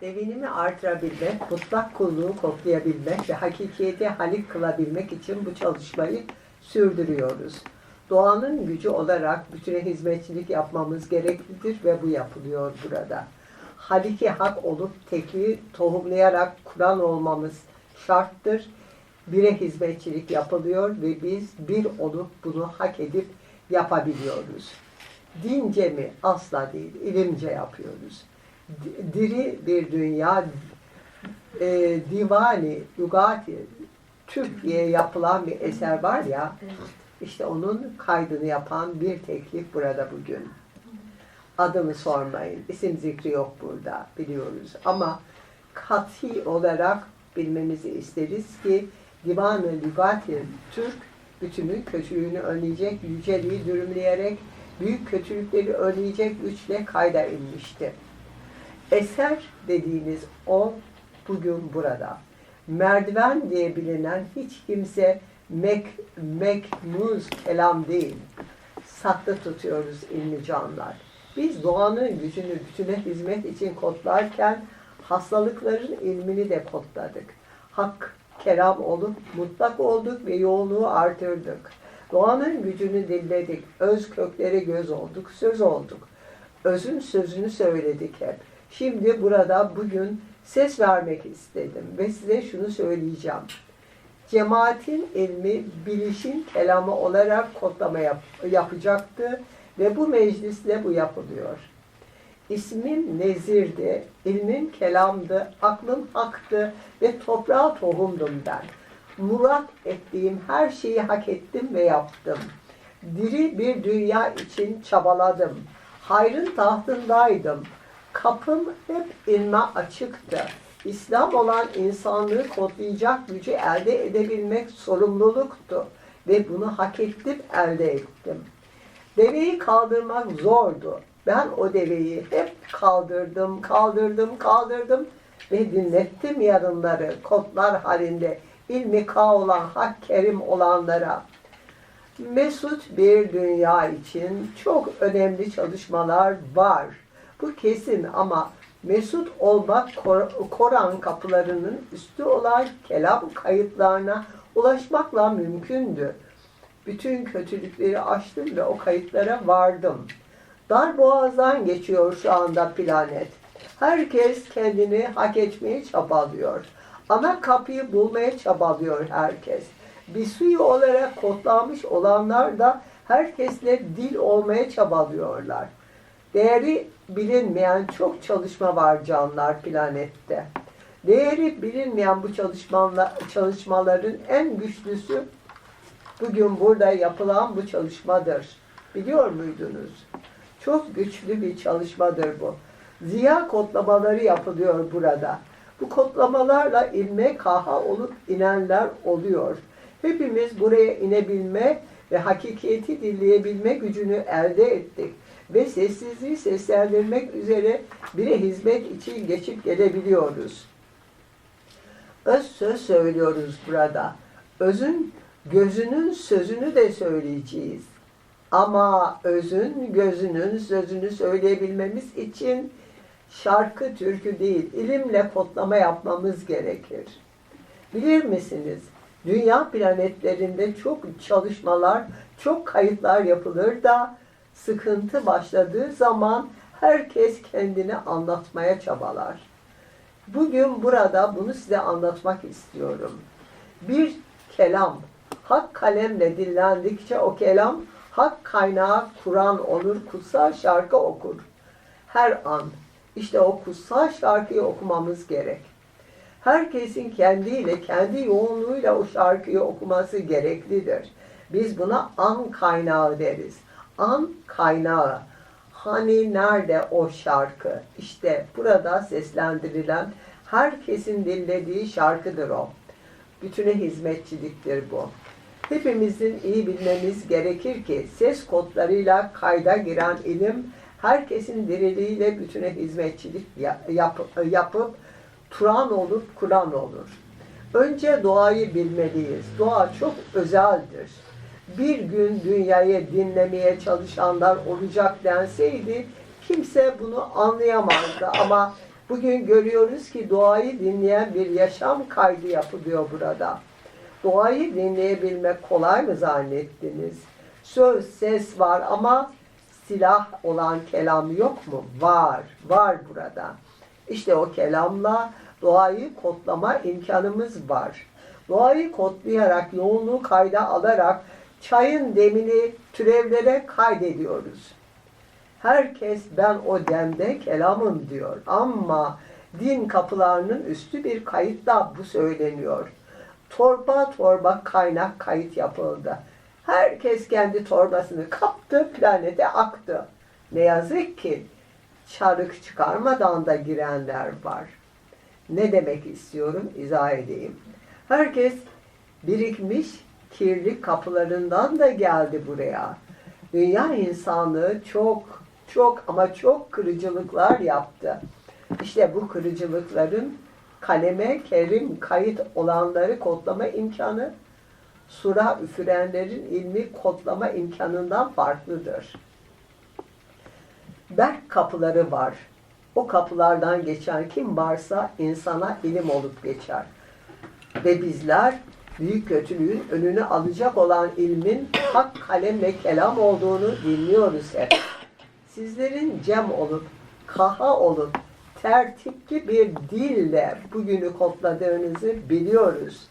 Devinimi artırabilmek, mutlak kulluğu koklayabilmek ve hakikiyeti halik kılabilmek için bu çalışmayı sürdürüyoruz. Doğanın gücü olarak bütüne hizmetçilik yapmamız gereklidir ve bu yapılıyor burada. Haliki hak olup tekliği tohumlayarak Kur'an olmamız şarttır. Bire hizmetçilik yapılıyor ve biz bir olup bunu hak edip yapabiliyoruz. Dince mi? Asla değil. ilimce yapıyoruz. Di- Diri bir dünya e, divani, lugati, Türk diye yapılan bir eser var ya, işte onun kaydını yapan bir teklif burada bugün. Adını sormayın, isim zikri yok burada, biliyoruz. Ama kat'i olarak bilmemizi isteriz ki Divan-ı Lügati Türk bütünün kötülüğünü önleyecek, yüceliği dürümleyerek büyük kötülükleri önleyecek güçle kayda inmişti. Eser dediğiniz o bugün burada. Merdiven diye bilinen hiç kimse mek, mekmuz kelam değil. Saklı tutuyoruz ilmi canlar. Biz doğanın gücünü bütüne hizmet için kodlarken hastalıkların ilmini de kodladık. Hak, kelam olup mutlak olduk ve yoğunluğu artırdık. Doğanın gücünü dinledik. Öz kökleri göz olduk, söz olduk. Özün sözünü söyledik hep. Şimdi burada bugün ses vermek istedim ve size şunu söyleyeceğim. Cemaatin ilmi bilişin kelamı olarak kodlama yap- yapacaktı ve bu meclisle bu yapılıyor. İsmim Nezir'di, ilmim kelamdı, aklım haktı ve toprağa tohumdum ben. Murat ettiğim her şeyi hak ettim ve yaptım. Diri bir dünya için çabaladım. Hayrın tahtındaydım. Kapım hep ilme açıktı. İslam olan insanlığı kodlayacak gücü elde edebilmek sorumluluktu. Ve bunu hak ettim, elde ettim. Deveyi kaldırmak zordu. Ben o deveyi hep kaldırdım, kaldırdım, kaldırdım ve dinlettim yarınları kodlar halinde ilmi ka olan, hak kerim olanlara. Mesut bir dünya için çok önemli çalışmalar var. Bu kesin ama mesut olmak Kor- Koran kapılarının üstü olan kelam kayıtlarına ulaşmakla mümkündü. Bütün kötülükleri aştım ve o kayıtlara vardım. Dar boğazdan geçiyor şu anda planet. Herkes kendini hak etmeye çabalıyor. Ana kapıyı bulmaya çabalıyor herkes. Bir suyu olarak kodlanmış olanlar da herkesle dil olmaya çabalıyorlar. Değeri bilinmeyen çok çalışma var canlar planette. Değeri bilinmeyen bu çalışmalar, çalışmaların en güçlüsü bugün burada yapılan bu çalışmadır. Biliyor muydunuz? Çok güçlü bir çalışmadır bu. Ziya kodlamaları yapılıyor burada. Bu kodlamalarla ilme kaha olup inenler oluyor. Hepimiz buraya inebilme ve hakikati dinleyebilme gücünü elde ettik. Ve sessizliği seslendirmek üzere bire hizmet için geçip gelebiliyoruz. Öz söz söylüyoruz burada. Özün gözünün sözünü de söyleyeceğiz. Ama özün gözünün sözünü söyleyebilmemiz için şarkı türkü değil, ilimle kodlama yapmamız gerekir. Bilir misiniz? Dünya planetlerinde çok çalışmalar, çok kayıtlar yapılır da sıkıntı başladığı zaman herkes kendini anlatmaya çabalar. Bugün burada bunu size anlatmak istiyorum. Bir kelam, hak kalemle dinlendikçe o kelam hak kaynağı Kur'an olur, kutsal şarkı okur. Her an işte o kutsal şarkıyı okumamız gerek. Herkesin kendiyle, kendi yoğunluğuyla o şarkıyı okuması gereklidir. Biz buna an kaynağı deriz. An kaynağı. Hani nerede o şarkı? İşte burada seslendirilen herkesin dinlediği şarkıdır o. Bütüne hizmetçiliktir bu. Hepimizin iyi bilmemiz gerekir ki ses kodlarıyla kayda giren ilim herkesin diriliğiyle bütüne hizmetçilik ya- yap- yapıp Turan olup Kur'an olur. Önce doğayı bilmeliyiz. Doğa çok özeldir. Bir gün dünyayı dinlemeye çalışanlar olacak denseydi kimse bunu anlayamazdı ama Bugün görüyoruz ki doğayı dinleyen bir yaşam kaydı yapılıyor burada. Doğayı dinleyebilmek kolay mı zannettiniz? Söz, ses var ama silah olan kelam yok mu? Var, var burada. İşte o kelamla doğayı kodlama imkanımız var. Doğayı kodlayarak, yoğunluğu kayda alarak çayın demini türevlere kaydediyoruz. Herkes ben o demde kelamım diyor. Ama din kapılarının üstü bir kayıtla bu söyleniyor. Torba torba kaynak kayıt yapıldı. Herkes kendi torbasını kaptı, planete aktı. Ne yazık ki çarık çıkarmadan da girenler var. Ne demek istiyorum? İzah edeyim. Herkes birikmiş kirli kapılarından da geldi buraya. Dünya insanlığı çok çok ama çok kırıcılıklar yaptı. İşte bu kırıcılıkların kaleme kerim kayıt olanları kodlama imkanı sura üfürenlerin ilmi kodlama imkanından farklıdır. Berk kapıları var. O kapılardan geçen kim varsa insana ilim olup geçer. Ve bizler büyük kötülüğün önünü alacak olan ilmin hak kalem ve kelam olduğunu dinliyoruz hep. Sizlerin cem olup, kaha olup, tertipli bir dille bugünü kodladığınızı biliyoruz.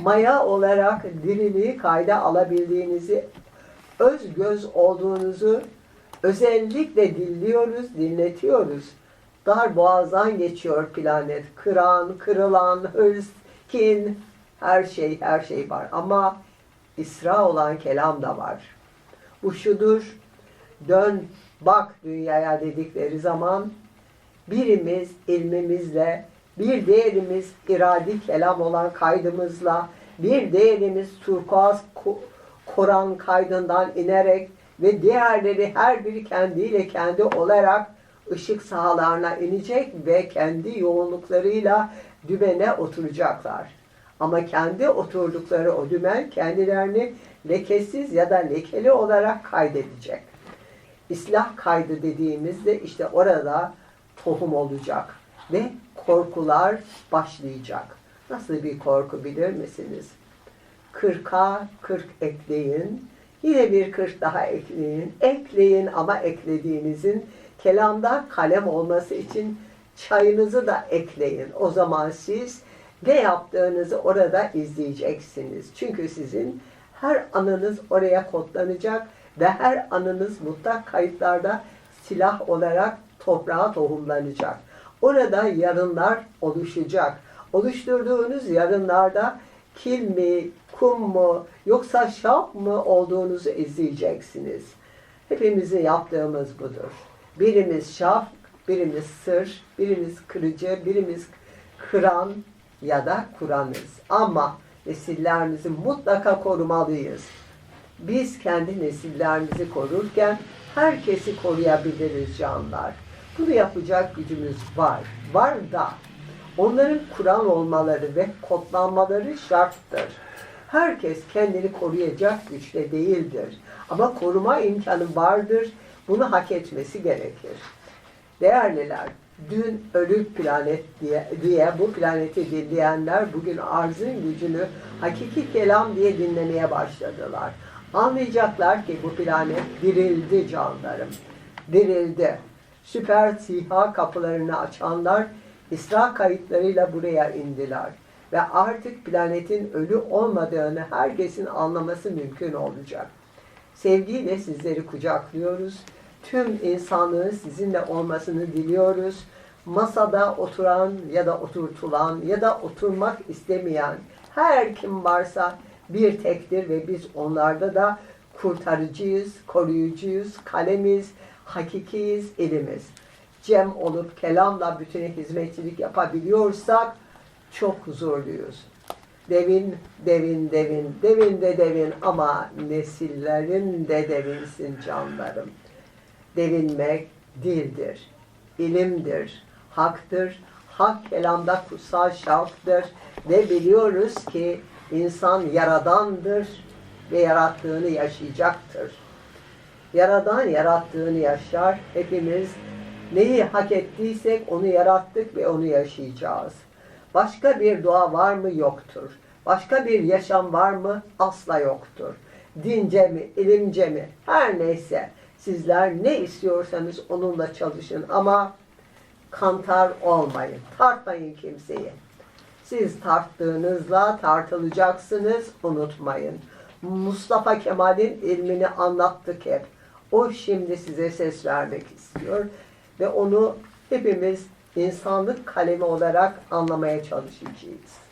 Maya olarak diriliği kayda alabildiğinizi, öz göz olduğunuzu özellikle dinliyoruz, dinletiyoruz. Dar boğazdan geçiyor planet. Kıran, kırılan, hırs, kin, her şey, her şey var. Ama İsra olan kelam da var. Bu şudur, dön, bak dünyaya dedikleri zaman birimiz ilmimizle, bir değerimiz iradi kelam olan kaydımızla, bir değerimiz turkuaz Ku- Kur'an kaydından inerek ve diğerleri her biri kendiyle kendi olarak ışık sahalarına inecek ve kendi yoğunluklarıyla dümene oturacaklar. Ama kendi oturdukları o dümen kendilerini lekesiz ya da lekeli olarak kaydedecek. İslah kaydı dediğimizde işte orada tohum olacak ve korkular başlayacak. Nasıl bir korku bilir misiniz? Kırka kırk ekleyin, yine bir kırk daha ekleyin, ekleyin ama eklediğinizin kelamda kalem olması için çayınızı da ekleyin. O zaman siz ne yaptığınızı orada izleyeceksiniz. Çünkü sizin her anınız oraya kodlanacak ve her anınız mutlak kayıtlarda silah olarak toprağa tohumlanacak. Orada yarınlar oluşacak. Oluşturduğunuz yarınlarda kil mi, kum mu, yoksa şap mı olduğunuzu izleyeceksiniz. Hepimizin yaptığımız budur. Birimiz şaf, birimiz sır, birimiz kırıcı, birimiz kıran ya da kuranız. Ama nesillerimizi mutlaka korumalıyız. Biz kendi nesillerimizi korurken herkesi koruyabiliriz canlar. Bunu yapacak gücümüz var. Var da onların Kur'an olmaları ve kodlanmaları şarttır. Herkes kendini koruyacak güçte değildir. Ama koruma imkanı vardır. Bunu hak etmesi gerekir. Değerliler, dün ölü planet diye, diye bu planeti dinleyenler bugün arzın gücünü hakiki kelam diye dinlemeye başladılar. Anlayacaklar ki bu planet dirildi canlarım. Dirildi. Süper siha kapılarını açanlar İsra kayıtlarıyla buraya indiler. Ve artık planetin ölü olmadığını herkesin anlaması mümkün olacak. Sevgiyle sizleri kucaklıyoruz. Tüm insanlığın sizinle olmasını diliyoruz. Masada oturan ya da oturtulan ya da oturmak istemeyen her kim varsa bir tektir ve biz onlarda da kurtarıcıyız, koruyucuyuz, kalemiz, hakikiyiz, elimiz. Cem olup kelamla bütüne hizmetçilik yapabiliyorsak çok huzurluyuz. Devin, devin, devin, devin de devin ama nesillerin de devinsin canlarım. Devinmek dildir, ilimdir, haktır. Hak kelamda kutsal şarttır ve biliyoruz ki insan yaradandır ve yarattığını yaşayacaktır. Yaradan yarattığını yaşar. Hepimiz Neyi hak ettiysek onu yarattık ve onu yaşayacağız. Başka bir dua var mı? Yoktur. Başka bir yaşam var mı? Asla yoktur. Dince mi, ilimce mi? Her neyse. Sizler ne istiyorsanız onunla çalışın ama kantar olmayın. Tartmayın kimseyi. Siz tarttığınızla tartılacaksınız unutmayın. Mustafa Kemal'in ilmini anlattık hep. O şimdi size ses vermek istiyor ve onu hepimiz insanlık kalemi olarak anlamaya çalışacağız.